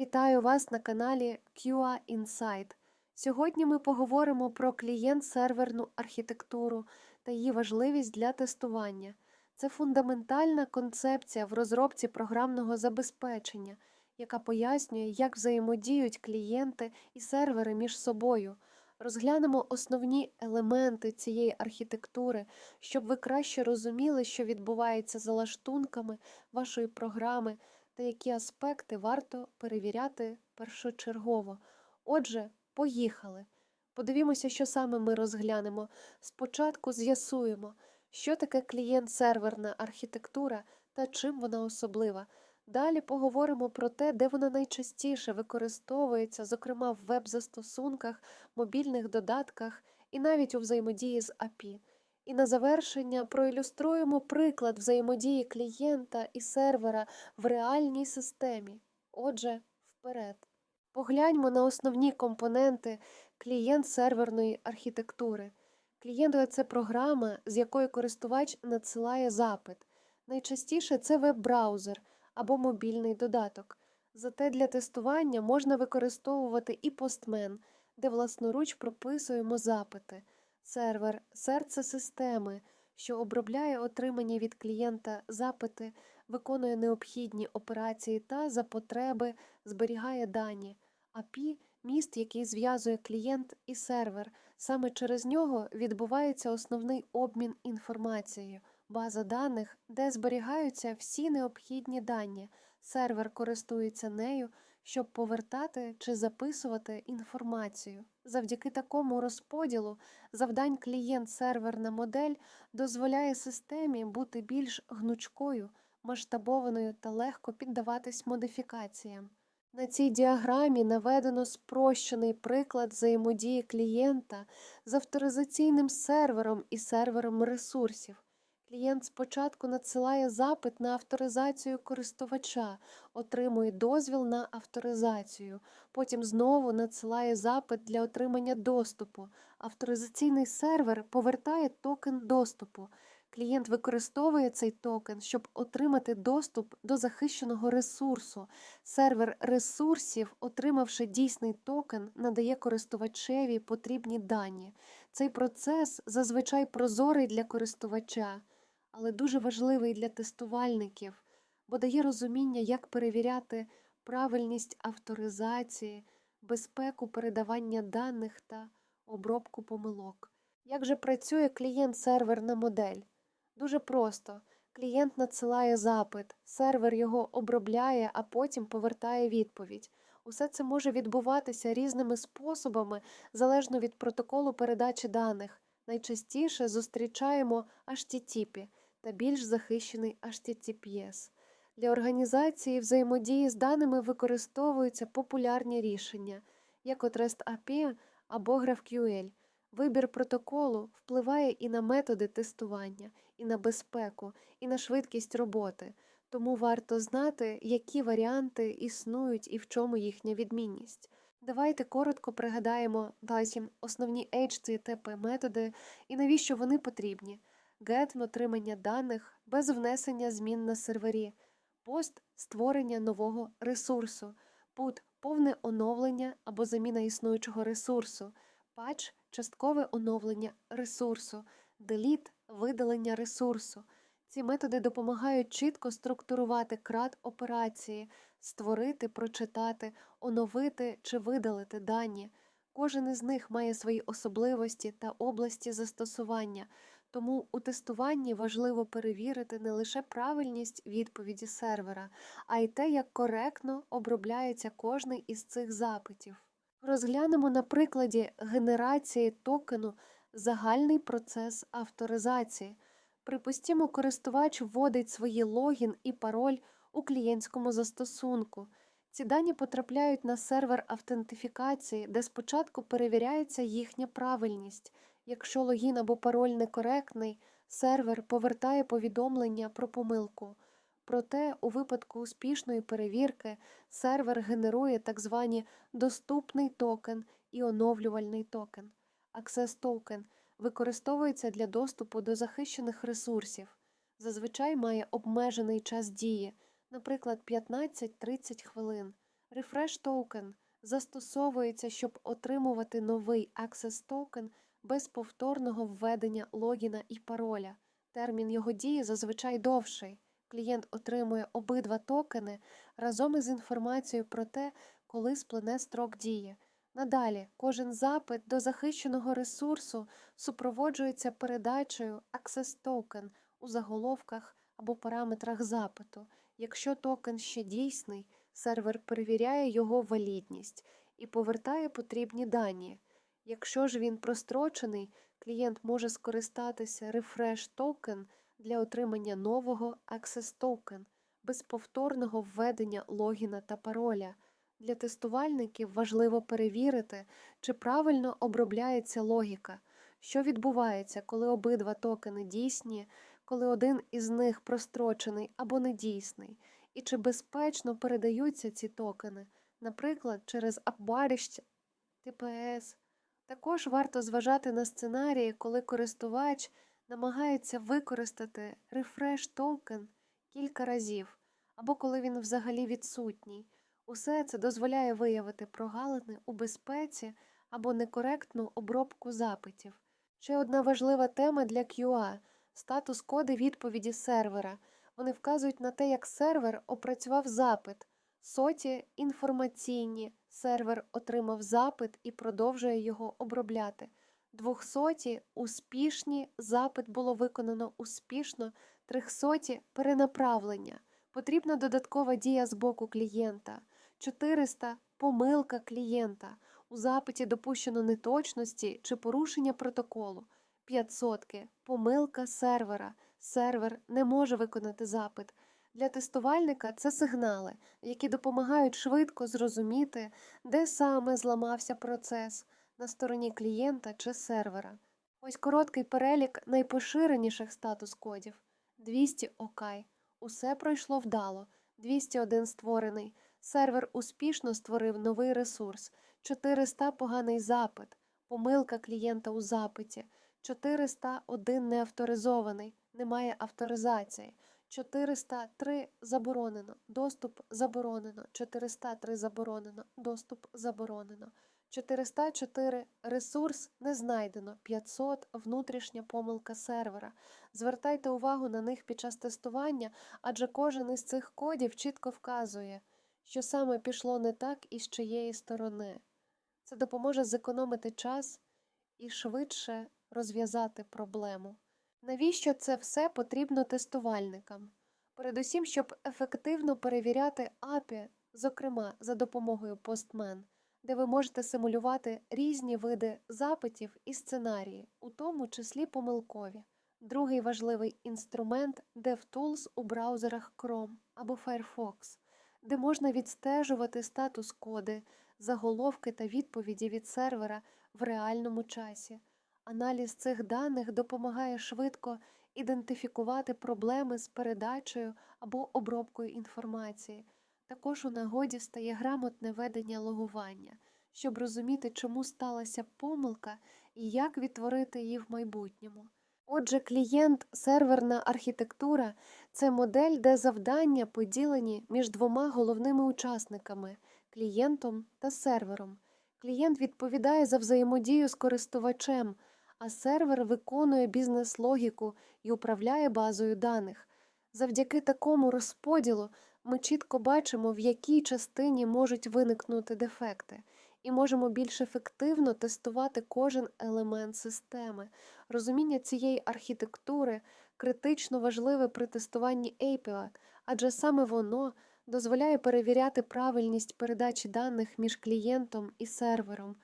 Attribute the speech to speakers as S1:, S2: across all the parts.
S1: Вітаю вас на каналі QA Insight. Сьогодні ми поговоримо про клієнт-серверну архітектуру та її важливість для тестування. Це фундаментальна концепція в розробці програмного забезпечення, яка пояснює, як взаємодіють клієнти і сервери між собою. Розглянемо основні елементи цієї архітектури, щоб ви краще розуміли, що відбувається за лаштунками вашої програми та які аспекти варто перевіряти першочергово. Отже, поїхали. Подивімося, що саме ми розглянемо. Спочатку з'ясуємо, що таке клієнт-серверна архітектура та чим вона особлива. Далі поговоримо про те, де вона найчастіше використовується, зокрема в веб-застосунках, мобільних додатках і навіть у взаємодії з API. І на завершення проілюструємо приклад взаємодії клієнта і сервера в реальній системі. Отже, вперед. Погляньмо на основні компоненти клієнт-серверної архітектури. Клієнт це програма, з якою користувач надсилає запит. Найчастіше це веб-браузер або мобільний додаток. Зате для тестування можна використовувати і постмен, де власноруч прописуємо запити. Сервер серце системи, що обробляє отримані від клієнта запити, виконує необхідні операції та за потреби зберігає дані. API – міст, який зв'язує клієнт і сервер. Саме через нього відбувається основний обмін інформацією, база даних, де зберігаються всі необхідні дані. Сервер користується нею, щоб повертати чи записувати інформацію. Завдяки такому розподілу завдань клієнт-серверна модель дозволяє системі бути більш гнучкою, масштабованою та легко піддаватись модифікаціям. На цій діаграмі наведено спрощений приклад взаємодії клієнта з авторизаційним сервером і сервером ресурсів. Клієнт спочатку надсилає запит на авторизацію користувача, отримує дозвіл на авторизацію, потім знову надсилає запит для отримання доступу. Авторизаційний сервер повертає токен доступу. Клієнт використовує цей токен, щоб отримати доступ до захищеного ресурсу. Сервер ресурсів, отримавши дійсний токен, надає користувачеві потрібні дані. Цей процес зазвичай прозорий для користувача але дуже важливий для тестувальників, бо дає розуміння, як перевіряти правильність авторизації, безпеку передавання даних та обробку помилок. Як же працює клієнт-серверна модель? Дуже просто. Клієнт надсилає запит, сервер його обробляє, а потім повертає відповідь. Усе це може відбуватися різними способами залежно від протоколу передачі даних. Найчастіше зустрічаємо HTTP – та більш захищений HTTPS. Для організації взаємодії з даними використовуються популярні рішення, як от REST API або GraphQL. Вибір протоколу впливає і на методи тестування, і на безпеку, і на швидкість роботи, тому варто знати, які варіанти існують і в чому їхня відмінність. Давайте коротко пригадаємо далі основні HTTP методи і навіщо вони потрібні get отримання даних без внесення змін на сервері, пост створення нового ресурсу, put повне оновлення або заміна існуючого ресурсу, patch часткове оновлення ресурсу, delete видалення ресурсу. Ці методи допомагають чітко структурувати крат операції, створити, прочитати, оновити чи видалити дані. Кожен із них має свої особливості та області застосування. Тому у тестуванні важливо перевірити не лише правильність відповіді сервера, а й те, як коректно обробляється кожний із цих запитів. Розглянемо на прикладі генерації токену загальний процес авторизації. Припустімо, користувач вводить свої логін і пароль у клієнтському застосунку. Ці дані потрапляють на сервер автентифікації, де спочатку перевіряється їхня правильність. Якщо логін або пароль некоректний, сервер повертає повідомлення про помилку. Проте, у випадку успішної перевірки, сервер генерує так звані доступний токен і оновлювальний токен. Access токен використовується для доступу до захищених ресурсів. Зазвичай має обмежений час дії, наприклад, 15-30 хвилин. Refresh Token застосовується, щоб отримувати новий Access Token без повторного введення логіна і пароля. Термін його дії зазвичай довший. Клієнт отримує обидва токени разом із інформацією про те, коли сплине строк дії. Надалі, кожен запит до захищеного ресурсу супроводжується передачею Access Token у заголовках або параметрах запиту. Якщо токен ще дійсний, сервер перевіряє його валідність і повертає потрібні дані. Якщо ж він прострочений, клієнт може скористатися Refresh Token для отримання нового Access Token без повторного введення логіна та пароля. Для тестувальників важливо перевірити, чи правильно обробляється логіка, що відбувається, коли обидва токени дійсні, коли один із них прострочений або недійсний, і чи безпечно передаються ці токени, наприклад, через апбарищ ТПС. Також варто зважати на сценарії, коли користувач намагається використати Refresh токен кілька разів, або коли він взагалі відсутній. Усе це дозволяє виявити прогалини у безпеці або некоректну обробку запитів. Ще одна важлива тема для QA – статус коди відповіді сервера. Вони вказують на те, як сервер опрацював запит. Соті інформаційні сервер отримав запит і продовжує його обробляти. Двохсоті успішні запит було виконано успішно, трьохсоті перенаправлення. Потрібна додаткова дія з боку клієнта. 400 помилка клієнта. У запиті допущено неточності чи порушення протоколу. 500 помилка сервера. Сервер не може виконати запит. Для тестувальника це сигнали, які допомагають швидко зрозуміти, де саме зламався процес на стороні клієнта чи сервера. Ось короткий перелік найпоширеніших статус кодів. 200 ОК. Усе пройшло вдало. 201 створений. Сервер успішно створив новий ресурс. 400 поганий запит. Помилка клієнта у запиті. 401 неавторизований. Немає авторизації. 403 заборонено. Доступ заборонено. 403 заборонено. Доступ заборонено. 404 ресурс не знайдено. 500 внутрішня помилка сервера. Звертайте увагу на них під час тестування, адже кожен із цих кодів чітко вказує, що саме пішло не так і з чиєї сторони. Це допоможе зекономити час і швидше розв'язати проблему. Навіщо це все потрібно тестувальникам? Передусім, щоб ефективно перевіряти API, зокрема за допомогою Postman, де ви можете симулювати різні види запитів і сценарії, у тому числі помилкові. Другий важливий інструмент DevTools у браузерах Chrome або Firefox, де можна відстежувати статус коди, заголовки та відповіді від сервера в реальному часі. Аналіз цих даних допомагає швидко ідентифікувати проблеми з передачею або обробкою інформації. Також у нагоді стає грамотне ведення логування, щоб розуміти, чому сталася помилка і як відтворити її в майбутньому. Отже, клієнт серверна архітектура це модель, де завдання поділені між двома головними учасниками клієнтом та сервером. Клієнт відповідає за взаємодію з користувачем, а сервер виконує бізнес-логіку і управляє базою даних. Завдяки такому розподілу ми чітко бачимо, в якій частині можуть виникнути дефекти, і можемо більш ефективно тестувати кожен елемент системи. Розуміння цієї архітектури критично важливе при тестуванні API, адже саме воно дозволяє перевіряти правильність передачі даних між клієнтом і сервером,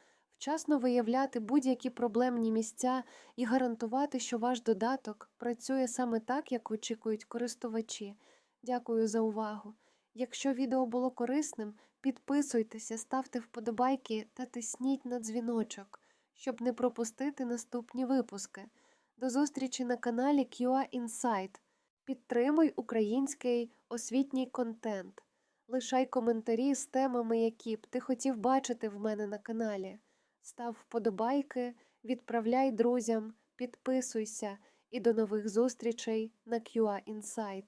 S1: вчасно виявляти будь-які проблемні місця і гарантувати, що ваш додаток працює саме так, як очікують користувачі. Дякую за увагу. Якщо відео було корисним, підписуйтеся, ставте вподобайки та тисніть на дзвіночок, щоб не пропустити наступні випуски. До зустрічі на каналі QA Insight. Підтримуй український освітній контент. Лишай коментарі з темами, які б ти хотів бачити в мене на каналі. Став вподобайки, відправляй друзям, підписуйся і до нових зустрічей на QA Insight.